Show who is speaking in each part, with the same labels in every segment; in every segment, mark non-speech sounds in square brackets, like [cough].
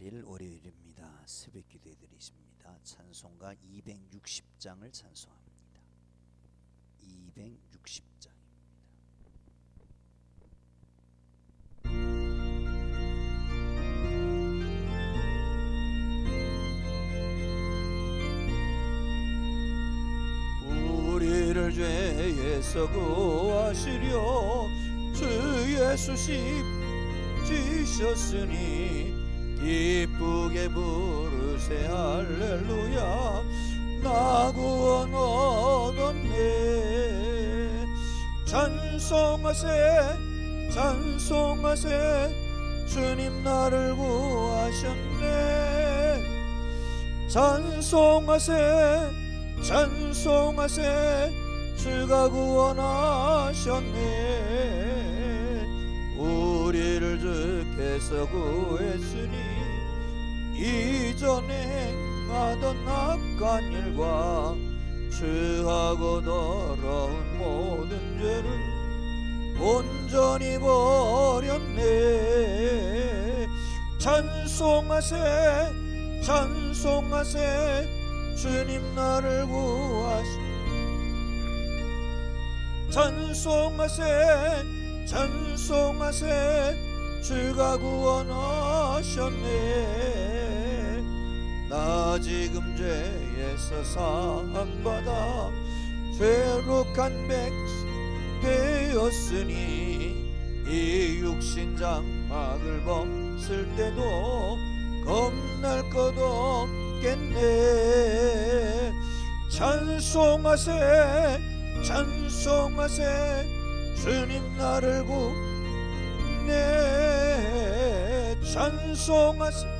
Speaker 1: 28일 월요일입니다. 새벽 기도해 드리십니다. 찬송가 260장을 찬송합니다. 260장입니다. 우리를 죄에서 구하시려 주 예수 십지셨으니 기쁘게 부르세 할렐루야. 나 구원 얻었네. 찬송하세 찬송하세. 주님 나를 구하셨네. 찬송하세 찬송하세. 주가 구원하셨네. 우리를 주께서 구했으니 이전에 행하던 악한 일과 주하고 더러운 모든 죄를 온전히 버렸네. 찬송하세 찬송하세. 주님 나를 구하시 찬송하세 찬송하세. 주가 구원하셨네. 나 지금 죄에서 사함받아 죄룩한 백성 되었으니 이 육신 장막을 벗을 때도 겁날 것 없겠네. 찬송하세 찬송하세 주님 나를 구네. 찬송하세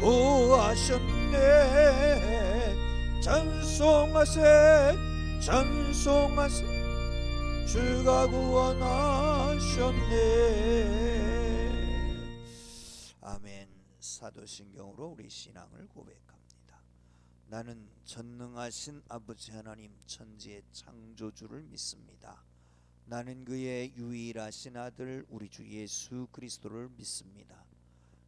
Speaker 1: 구하셨네. 찬송하세 찬송하세. 주가 구원하셨네. 아멘. 사도신경으로 우리 신앙을 고백합니다. 나는 전능하신 아버지 하나님 천지의 창조주를 믿습니다. 나는 그의 유일하신 아들 우리 주 예수 그리스도를 믿습니다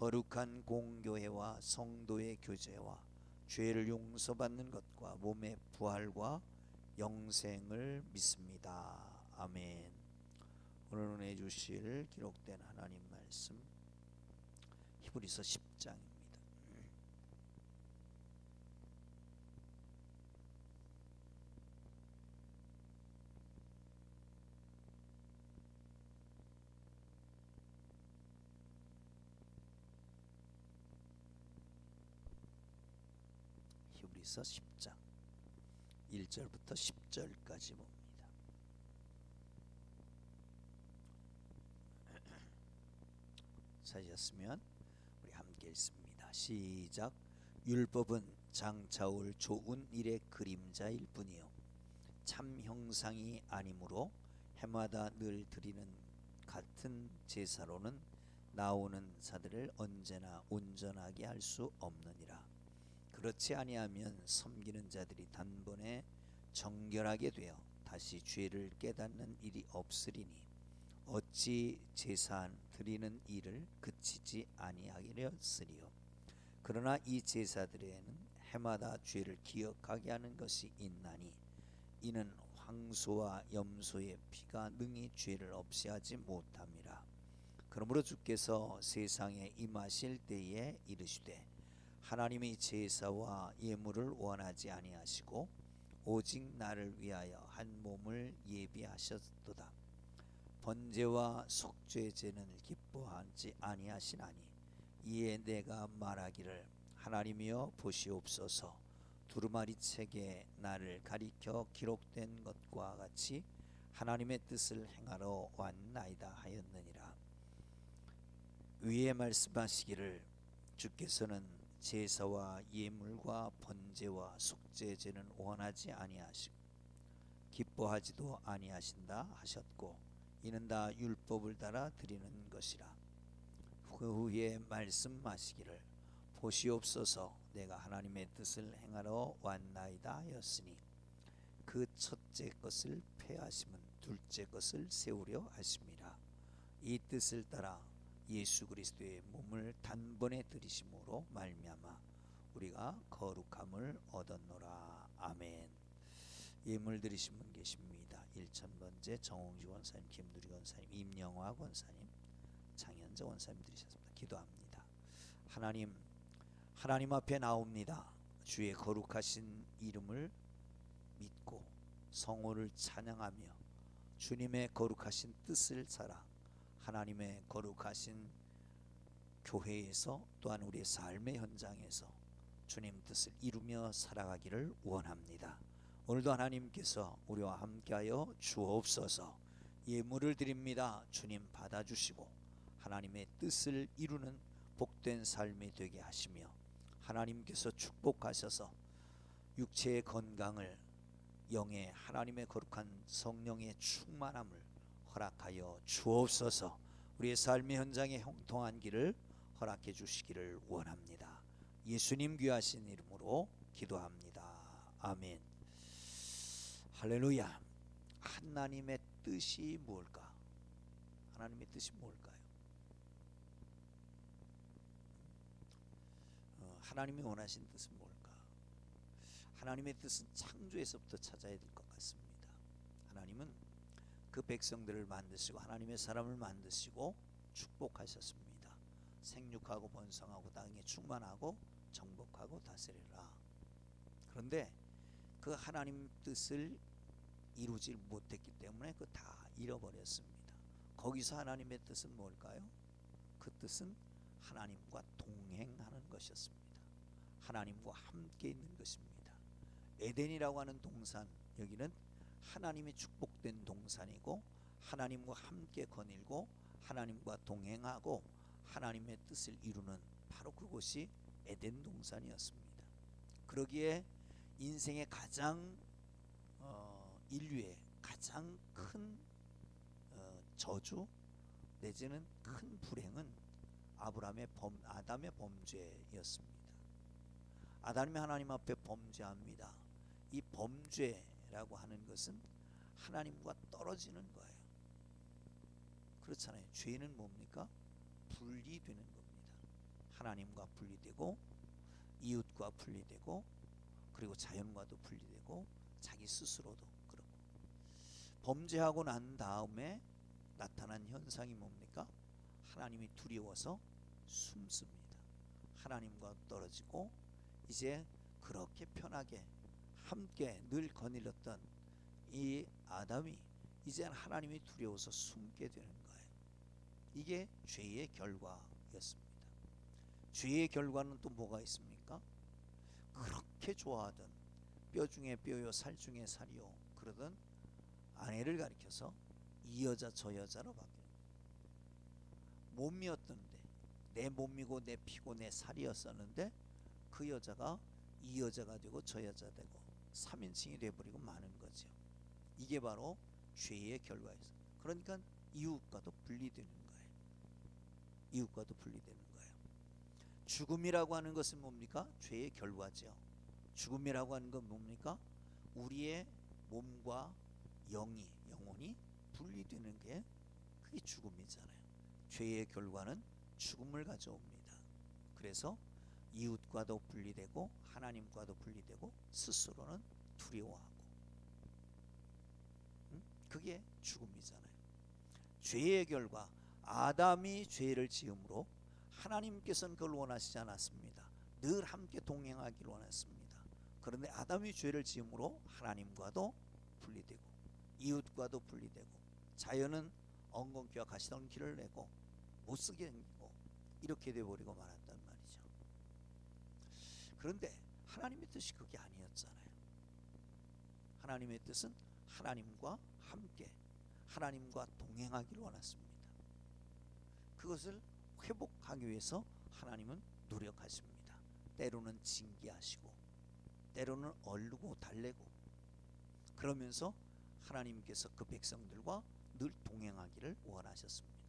Speaker 1: 거룩한 공교회와 성도의 교제와 죄를 용서받는 것과 몸의 부활과 영생을 믿습니다. 아멘. 오늘 은혜 주실 기록된 하나님 말씀 히브리서 10장 히브리서 10장 1절부터 10절까지 봅니다. [clears throat] 찾으셨으면 우리 함께 읽습니다. 시작. 율법은 장차올 좋은 일의 그림자일 뿐이요 참 형상이 아니므로 해마다 늘 드리는 같은 제사로는 나오는 자들을 언제나 온전하게 할 수 없느니라. 그렇지 아니하면 섬기는 자들이 단번에 정결하게 되어 다시 죄를 깨닫는 일이 없으리니 어찌 제사 드리는 일을 그치지 아니하리였으리요? 그러나 이 제사들에는 해마다 죄를 기억하게 하는 것이 있나니 이는 황소와 염소의 피가 능히 죄를 없이 하지 못함이라. 그러므로 주께서 세상에 임하실 때에 이르시되 하나님이 제사와 예물을 원하지 아니하시고 오직 나를 위하여 한 몸을 예비하셨도다. 번제와 속죄제는 기뻐하지 아니하시나니 이에 내가 말하기를 하나님이여 보시옵소서 두루마리 책에 나를 가리켜 기록된 것과 같이 하나님의 뜻을 행하러 왔나이다 하였느니라 위에 말씀하시기를 주께서는 제사와 예물과 번제와 속죄제는 원하지 아니하시고 기뻐하지도 아니하신다 하셨고 이는 다 율법을 따라 드리는 것이라. 그 후에 말씀하시기를 보시옵소서. 내가 하나님의 뜻을 행하러 왔나이다 하였으니 그 첫째 것을 폐하심은 둘째 것을 세우려 하심이라 이 뜻을 따라 예수 그리스도의 몸을 단번에 들이심으로 말미암아 우리가 거룩함을 얻었노라. 아멘. 예물 드리신 분 계십니다. 1천번째 정홍주 원사님 김두리 원사님 임영화 원사님 장현자 원사님 드리셨습니다. 기도합니다. 하나님 하나님 앞에 나옵니다. 주의 거룩하신 이름을 믿고 성호를 찬양하며 주님의 거룩하신 뜻을 살아 하나님의 거룩하신 교회에서 또한 우리의 삶의 현장에서 주님 뜻을 이루며 살아가기를 원합니다. 오늘도 하나님께서 우리와 함께하여 주옵소서 예물을 드립니다. 주님 받아주시고 하나님의 뜻을 이루는 복된 삶이 되게 하시며 하나님께서 축복하셔서 육체의 건강을 영의 하나님의 거룩한 성령의 충만함을 허락하여 주옵소서. 우리의 삶의 현장에 형통한 길을 허락해 주시기를 원합니다. 예수님 귀하신 이름으로 기도합니다. 아멘. 할렐루야. 하나님의 뜻이 무엇일까? 하나님의 뜻이 무엇일까요? 어, 하나님이 원하신 뜻은 뭘까? 하나님의 뜻은 창조에서부터 찾아야 될 것 같습니다. 하나님은 그 백성들을 만드시고 하나님의 사람을 만드시고 축복하셨습니다. 생육하고 번성하고 땅에 충만하고 정복하고 다스리라. 그런데 그 하나님 뜻을 이루지 못했기 때문에 그 다 잃어버렸습니다. 거기서 하나님의 뜻은 뭘까요? 그 뜻은 하나님과 동행하는 것이었습니다. 하나님과 함께 있는 것입니다. 에덴이라고 하는 동산 여기는 하나님의 축복된 동산이고 하나님과 함께 거닐고 하나님과 동행하고 하나님의 뜻을 이루는 바로 그곳이 에덴 동산이었습니다. 그러기에 인생의 가장 어, 인류의 가장 큰 어, 저주 내지는 큰 불행은 아브라함의 범 아담의 범죄였습니다. 아담이 하나님 앞에 범죄합니다. 이 범죄 라고 하는 것은 하나님과 떨어지는 거예요. 그렇잖아요. 죄는 뭡니까? 분리되는 겁니다. 하나님과 분리되고 이웃과 분리되고 그리고 자연과도 분리되고 자기 스스로도 그렇고 범죄하고 난 다음에 나타난 현상이 뭡니까? 하나님이 두려워서 숨습니다. 하나님과 떨어지고 이제 그렇게 편하게 함께 늘 거닐었던 이 아담이 이제 하나님이 두려워서 숨게 되는 거예요. 이게 죄의 결과였습니다. 죄의 결과는 또 뭐가 있습니까? 그렇게 좋아하던 뼈 중에 뼈요 살 중에 살이요 그러던 아내를 가리켜서 이 여자 저 여자로 바뀌는 몸이었던데 내 몸이고 내 피고 내 살이었었는데 그 여자가 이 여자가 되고 저 여자 되고 3인칭이 돼버리고 마는 거죠. 이게 바로 죄의 결과였어. 그러니까 이웃과도 분리되는 거예요. 이웃과도 분리되는 거예요. 죽음이라고 하는 것은 뭡니까? 죄의 결과죠. 죽음이라고 하는 건 뭡니까? 우리의 몸과 영이 영혼이 분리되는 게 그게 죽음이잖아요. 죄의 결과는 죽음을 가져옵니다. 그래서 이웃과도 분리되고 하나님과도 분리되고 스스로는 두려워하고 응? 그게 죽음이잖아요. 죄의 결과 아담이 죄를 지음으로 하나님께서는 그걸 원하시지 않았습니다. 늘 함께 동행하기를 원했습니다. 그런데 아담이 죄를 지음으로 하나님과도 분리되고 이웃과도 분리되고 자연은 엉겅퀴와 가시던 길을 내고 못 쓰게 생기고 이렇게 돼버리고 말이죠. 그런데 하나님의 뜻이 그게 아니었잖아요. 하나님의 뜻은 하나님과 함께 하나님과 동행하기를 원했습니다. 그것을 회복하기 위해서 하나님은 노력하십니다. 때로는 징계하시고 때로는 얼르고 달래고 그러면서 하나님께서 그 백성들과 늘 동행하기를 원하셨습니다.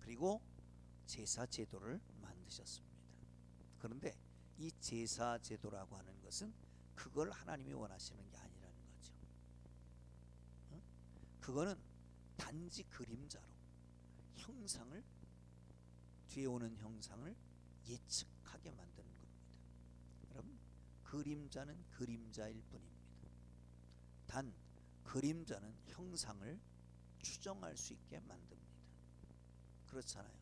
Speaker 1: 그리고 제사 제도를 만드셨습니다. 그런데 이 제사 제도라고 하는 것은 그걸 하나님이 원하시는 게 아니라는 거죠. 응? 그거는 단지 그림자로 형상을 뒤에 오는 형상을 예측하게 만드는 겁니다. 여러분 그림자는 그림자일 뿐입니다. 단 그림자는 형상을 추정할 수 있게 만듭니다. 그렇잖아요.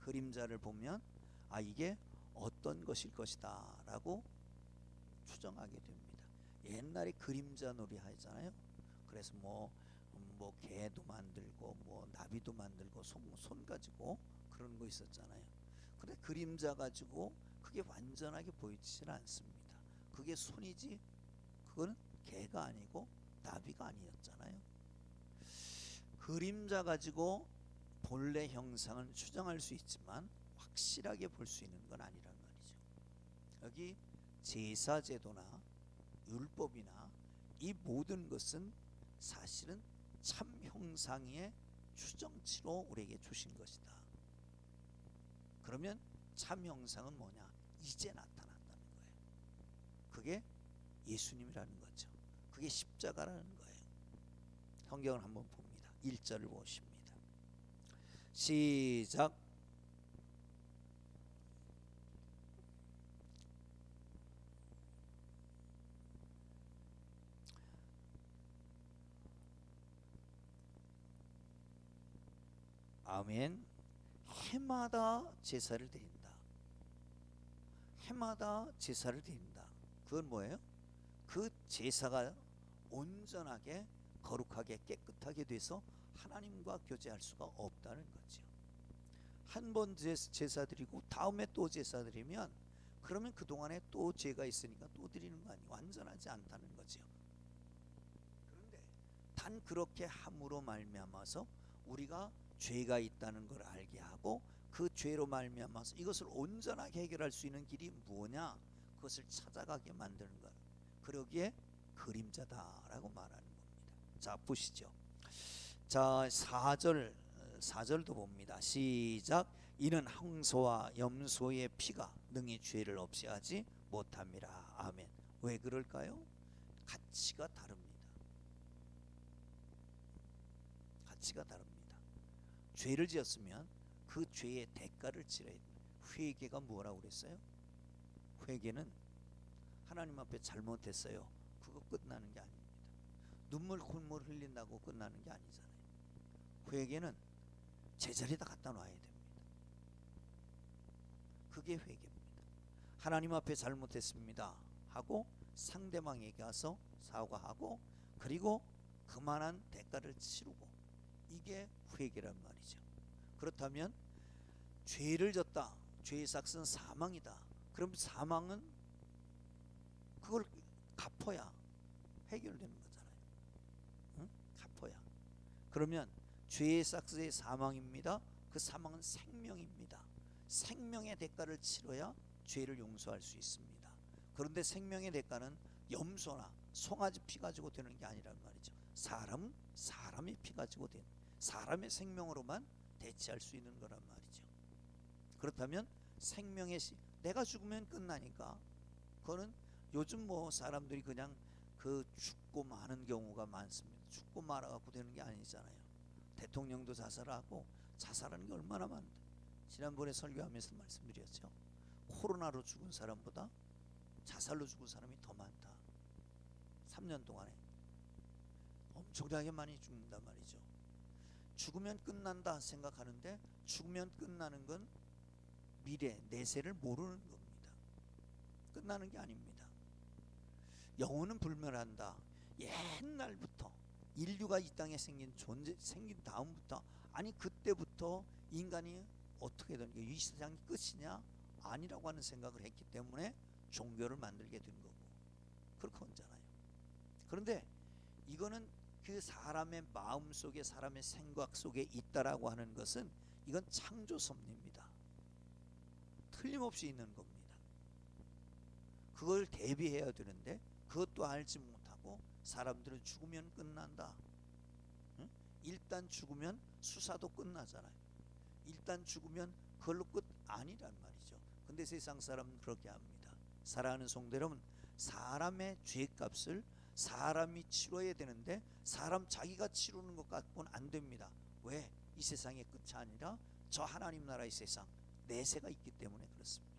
Speaker 1: 그림자를 보면 아 이게 어떤 것일 것이다 라고 추정하게 됩니다. 옛날에 그림자 놀이 하잖아요. 그래서 뭐, 뭐 개도 만들고 뭐 나비도 만들고 손, 손 가지고 그런 거 있었잖아요. 근데 그림자 가지고 그게 완전하게 보이지는 않습니다. 그게 손이지 그거는 개가 아니고 나비가 아니었잖아요. 그림자 가지고 본래 형상을 추정할 수 있지만 확실하게 볼 수 있는 건 아니란 말이죠. 여기 제사 제도나 율법이나 이 모든 것은 사실은 참 형상의 추정치로 우리에게 주신 것이다. 그러면 참 형상은 뭐냐? 이제 나타났다는 거예요. 그게 예수님이라는 거죠. 그게 십자가라는 거예요. 성경을 한번 봅니다. 1절을 보십니다. 시작. 아멘. 해마다 제사를 드린다. 해마다 제사를 드린다. 그건 뭐예요? 그 제사가 온전하게 거룩하게 깨끗하게 돼서 하나님과 교제할 수가 없다는 거죠. 한 번 제사 드리고 다음에 또 제사 드리면 그러면 그 동안에 또 죄가 있으니까 또 드리는 거 아니에요. 완전하지 않다는 거죠. 그런데 단 그렇게 함으로 말미암아서 우리가 죄가 있다는 걸 알게 하고 그 죄로 말미암아서 이것을 온전하게 해결할 수 있는 길이 뭐냐? 그것을 찾아가게 만드는 것. 그러기에 그림자다라고 말하는 겁니다. 자, 보시죠. 자, 4절 4절도 봅니다. 시작. 이는 항소와 염소의 피가 능히 죄를 없이 하지 못함이라. 아멘. 왜 그럴까요? 가치가 다릅니다. 가치가 다릅니다. 죄를 지었으면 그 죄의 대가를 치러야 됩니다. 회개가 뭐라고 그랬어요? 회개는 하나님 앞에 잘못했어요. 그거 끝나는 게 아닙니다. 눈물 콧물 흘린다고 끝나는 게 아니잖아요. 회개는 제자리에다 갖다 놔야 됩니다. 그게 회개입니다. 하나님 앞에 잘못했습니다. 하고 상대방에게 가서 사과하고 그리고 그만한 대가를 치르고 이게 회개란 말이죠. 그렇다면 죄를 졌다. 죄의 삭은 사망이다. 그럼 사망은 그걸 갚아야 해결되는 거잖아요. 응? 갚아야. 그러면 죄의 삭스의 사망입니다. 그 사망은 생명입니다. 생명의 대가를 치러야 죄를 용서할 수 있습니다. 그런데 생명의 대가는 염소나 송아지 피 가지고 되는 게 아니란 말이죠. 사람은 사람의 피 가지고 된 사람의 생명으로만 대체할 수 있는 거란 말이죠. 그렇다면 생명의 시 내가 죽으면 끝나니까 그거는 요즘 뭐 사람들이 그냥 그 죽고 마는 경우가 많습니다. 죽고 말아갖고 되는 게 아니잖아요. 대통령도 자살하고 자살하는 게 얼마나 많은데 지난번에 설교하면서 말씀드렸죠. 코로나로 죽은 사람보다 자살로 죽은 사람이 더 많다. 3년 동안에 엄청나게 많이 죽는단 말이죠. 죽으면 끝난다 생각하는데 죽으면 끝나는 건 미래 내세를 모르는 겁니다. 끝나는 게 아닙니다. 영혼은 불멸한다. 옛날부터 인류가 이 땅에 생긴 존재 생긴 다음부터 아니 그때부터 인간이 어떻게 되는 게이 세상이 끝이냐 아니라고 하는 생각을 했기 때문에 종교를 만들게 된 거고 그렇게 혼잖아요. 그런데 이거는 그 사람의 마음 속에 사람의 생각 속에 있다라고 하는 것은 이건 창조 섭리입니다. 틀림없이 있는 겁니다. 그걸 대비해야 되는데 그것도 알지 못하고 사람들은 죽으면 끝난다. 응? 일단 죽으면 수사도 끝나잖아요. 일단 죽으면 그걸로 끝 아니란 말이죠. 근데 세상 사람은 그렇게 합니다. 사랑하는 성도 여러분, 사람의 죄값을 사람이 치러야 되는데 사람 자기가 치르는 것 같고는 안 됩니다. 왜? 이 세상의 끝이 아니라 저 하나님 나라의 세상 내세가 있기 때문에 그렇습니다.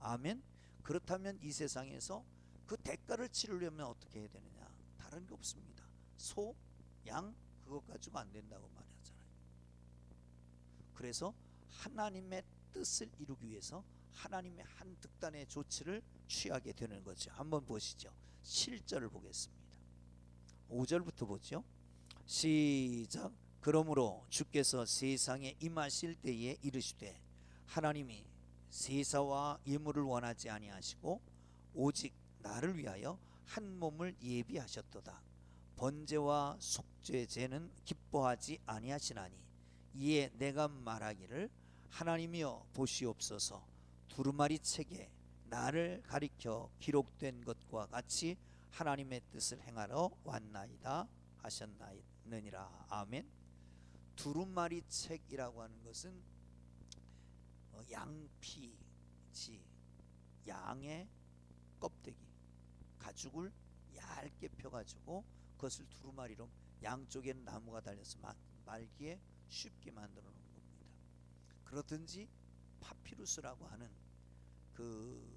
Speaker 1: 아멘. 그렇다면 이 세상에서 그 대가를 치르려면 어떻게 해야 되느냐? 다른 게 없습니다. 소, 양 그것 가지고 안 된다고 말하잖아요. 그래서 하나님의 뜻을 이루기 위해서 하나님의 한 득단의 조치를 취하게 되는 거죠. 한번 보시죠. 7절을 보겠습니다. 5절부터 보죠. 시작. 그러므로 주께서 세상에 임하실 때에 이르시되 하나님이 세사와 예물을 원하지 아니하시고 오직 나를 위하여 한 몸을 예비하셨도다. 번제와 속죄 제는 기뻐하지 아니하시나니 이에 내가 말하기를 하나님이여 보시옵소서 두루마리 책에 나를 가리켜 기록된 것과 같이 하나님의 뜻을 행하러 왔나이다 하셨나이느니라 아멘. 두루마리 책이라고 하는 것은 어, 양피지 양의 껍데기 가죽을 얇게 펴가지고 그것을 두루마리로 양쪽에는 나무가 달려서 마- 말기에 쉽게 만들어 놓은 겁니다. 그러든지 파피루스라고 하는 그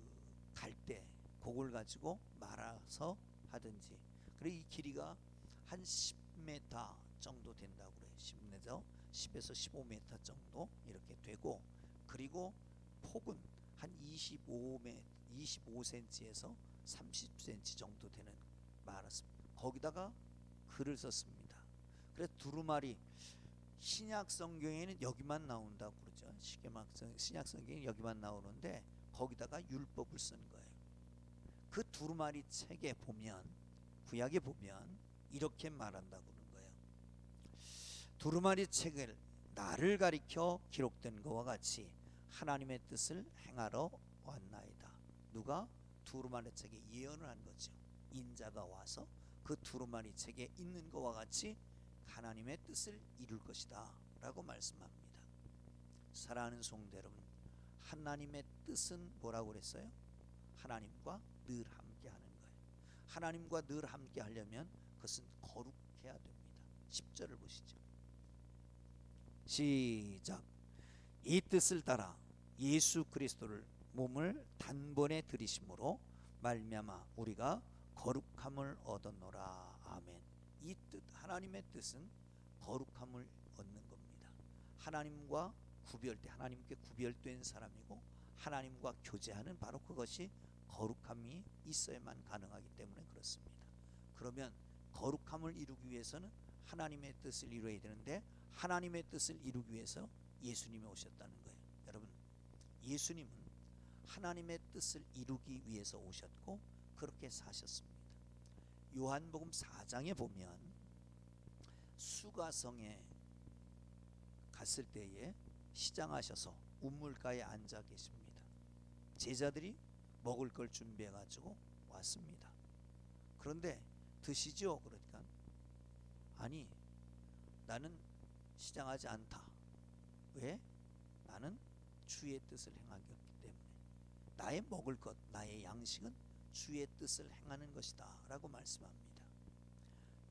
Speaker 1: 갈대 그걸 가지고 말아서 하든지 그리고 이 길이가 한 10m 정도 된다고 그래요. 10m 10에서 15m 정도 이렇게 되고 그리고 폭은 한 25m 25cm에서 30cm 정도 되는 말았습니다. 거기다가 글을 썼습니다. 그래서 두루마리 신약 성경에는 여기만 나온다고 그러죠. 신약 성경에 여기만 나오는데 거기다가 율법을 쓴 거예요. 그 두루마리 책에 보면 구약에 보면 이렇게 말한다고 그러는 거예요. 두루마리 책을 나를 가리켜 기록된 것과 같이 하나님의 뜻을 행하러 왔나이다. 누가 두루마리 책에 예언을 한 거죠. 인자가 와서 그 두루마리 책에 있는 것과 같이 하나님의 뜻을 이룰 것이다라고 말씀합니다. 사랑하는 성도 여러분, 하나님의 뜻은 뭐라고 그랬어요? 하나님과 늘 함께 하는 거예요. 하나님과 늘 함께 하려면 그것은 거룩해야 됩니다. 10절을 보시죠. 시작. 이 뜻을 따라 예수 그리스도를 몸을 단번에 들이심으로 말미암아 우리가 거룩함을 얻었노라. 아멘. 이 뜻 하나님의 뜻은 거룩함을 얻는 겁니다. 하나님과 구별돼 하나님께 구별된 사람이고 하나님과 교제하는 바로 그것이 거룩함이 있어야만 가능하기 때문에 그렇습니다. 그러면 거룩함을 이루기 위해서는 하나님의 뜻을 이루어야 되는데 하나님의 뜻을 이루기 위해서 예수님이 오셨다는 거예요. 여러분, 예수님은 하나님의 뜻을 이루기 위해서 오셨고 그렇게 사셨습니다. 요한복음 4장에 보면 수가성에 갔을 때에 시장하셔서 우물가에 앉아 계십니다. 제자들이 먹을 걸 준비해 가지고 왔습니다. 그런데 드시죠? 그러니까 아니 나는 시장하지 않다. 왜? 나는 주의 뜻을 행하기 때문에 나의 먹을 것, 나의 양식은 주의 뜻을 행하는 것이다라고 말씀합니다.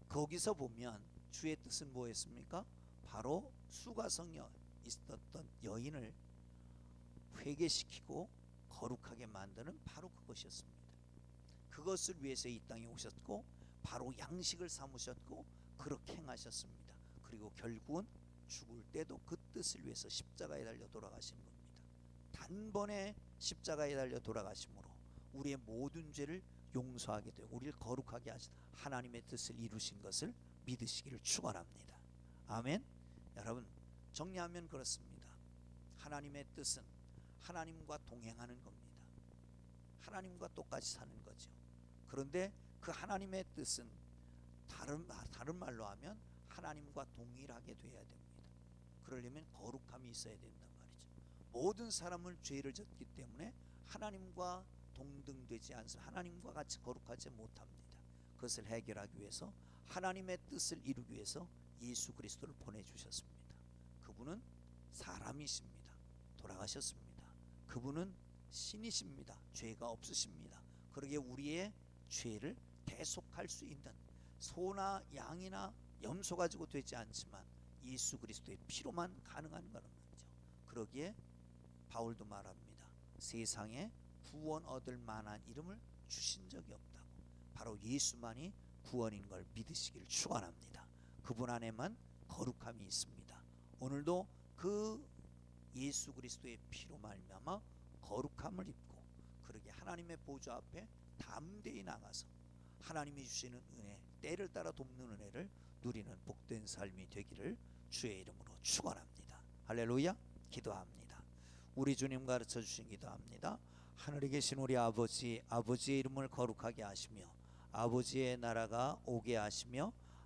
Speaker 1: 거기서 보면 주의 뜻은 뭐였습니까? 바로 수가성에 있었던 여인을 회개시키고 거룩하게 만드는 바로 그것이었습니다. 그것을 위해서 이 땅에 오셨고 바로 양식을 삼으셨고 그렇게 행하셨습니다. 그리고 결국은 죽을 때도 그 뜻을 위해서 십자가에 달려 돌아가신 겁니다. 단번에 십자가에 달려 돌아가심으로 우리의 모든 죄를 용서하게 되고 우리를 거룩하게 하신 하나님의 뜻을 이루신 것을 믿으시기를 축원합니다. 아멘. 여러분 정리하면 그렇습니다. 하나님의 뜻은 하나님과 동행하는 겁니다. 하나님과 똑같이 사는 거죠. 그런데 그 하나님의 뜻은 다른 다른 말로 하면 하나님과 동일하게 돼야 됩니다. 그러려면 거룩함이 있어야 된단 말이죠. 모든 사람은 죄를 졌기 때문에 하나님과 동등되지 않습니다. 하나님과 같이 거룩하지 못합니다. 그것을 해결하기 위해서 하나님의 뜻을 이루기 위해서 예수 그리스도를 보내 주셨습니다. 그분은 사람이십니다. 돌아가셨습니다. 그분은 신이십니다. 죄가 없으십니다. 그러기에 우리의 죄를 대속할 수 있는 소나 양이나 염소 가지고 되지 않지만 예수 그리스도의 피로만 가능한 거는 거죠. 그러기에 바울도 말합니다. 세상에 구원 얻을 만한 이름을 주신 적이 없다고. 바로 예수만이 구원인 걸 믿으시길 축원합니다. 그분 안에만 거룩함이 있습니다. 오늘도 그 예수 그리스도의 피로 말미암아 거룩함을 입고 그러게 하나님의 보좌 앞에 담대히 나가서 하나님이 주시는 은혜, 때를 따라 돕는 은혜를 누리는 복된 삶이 되기를 주의 이름으로 축원합니다. 할렐루야. 기도합니다. 우리 주님 가르쳐 주신 기도합니다. 하늘에 계신 우리 아버지, 아버지의 이름을 거룩하게 하시며 아버지의 나라가 오게 하시며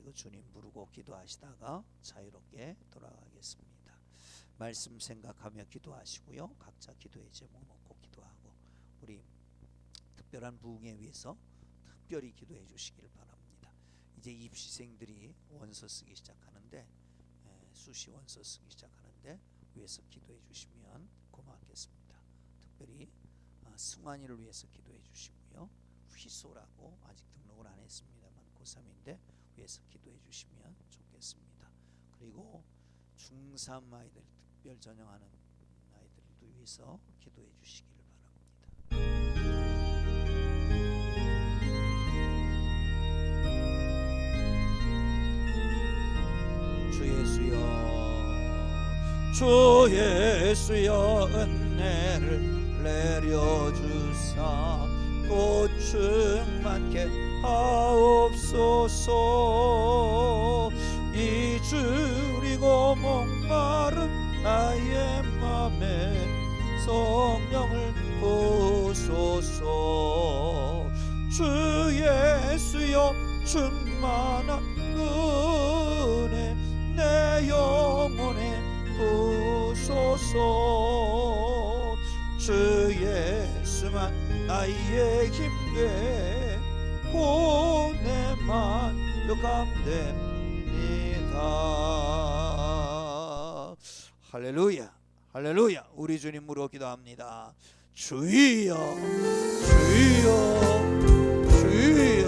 Speaker 1: 그리고 주님 부르고 기도하시다가 자유롭게 돌아가겠습니다. 말씀 생각하며 기도하시고요. 각자 기도의 제목 놓고 기도하고 우리 특별한 부흥에 위해서 특별히 기도해 주시길 바랍니다. 이제 입시생들이 원서 쓰기 시작하는데 에, 수시 원서 쓰기 시작하는데 위해서 기도해 주시면 고맙겠습니다. 특별히 아, 승환이를 위해서 기도해 주시고요. 휘소라고 아직 등록을 안 했습니다만 고3인데 위해서 기도해 주시면 좋겠습니다. 그리고 중3 아이들 특별 전형하는 아이들도 위해서 기도해 주시기를 바랍니다. 주 예수여 주 예수여 은혜를 내려주사 또 충만케 하옵소서. 이주리고 목마른 나의 맘에 성령을 부소서. 주 예수여 충만한 은혜 내 영혼에 부소서. 주 예수만 나의 힘돼 고내만 요감됩니다. 할렐루야 할렐루야. 우리 주님으로 기도합니다. 주여 주여 주여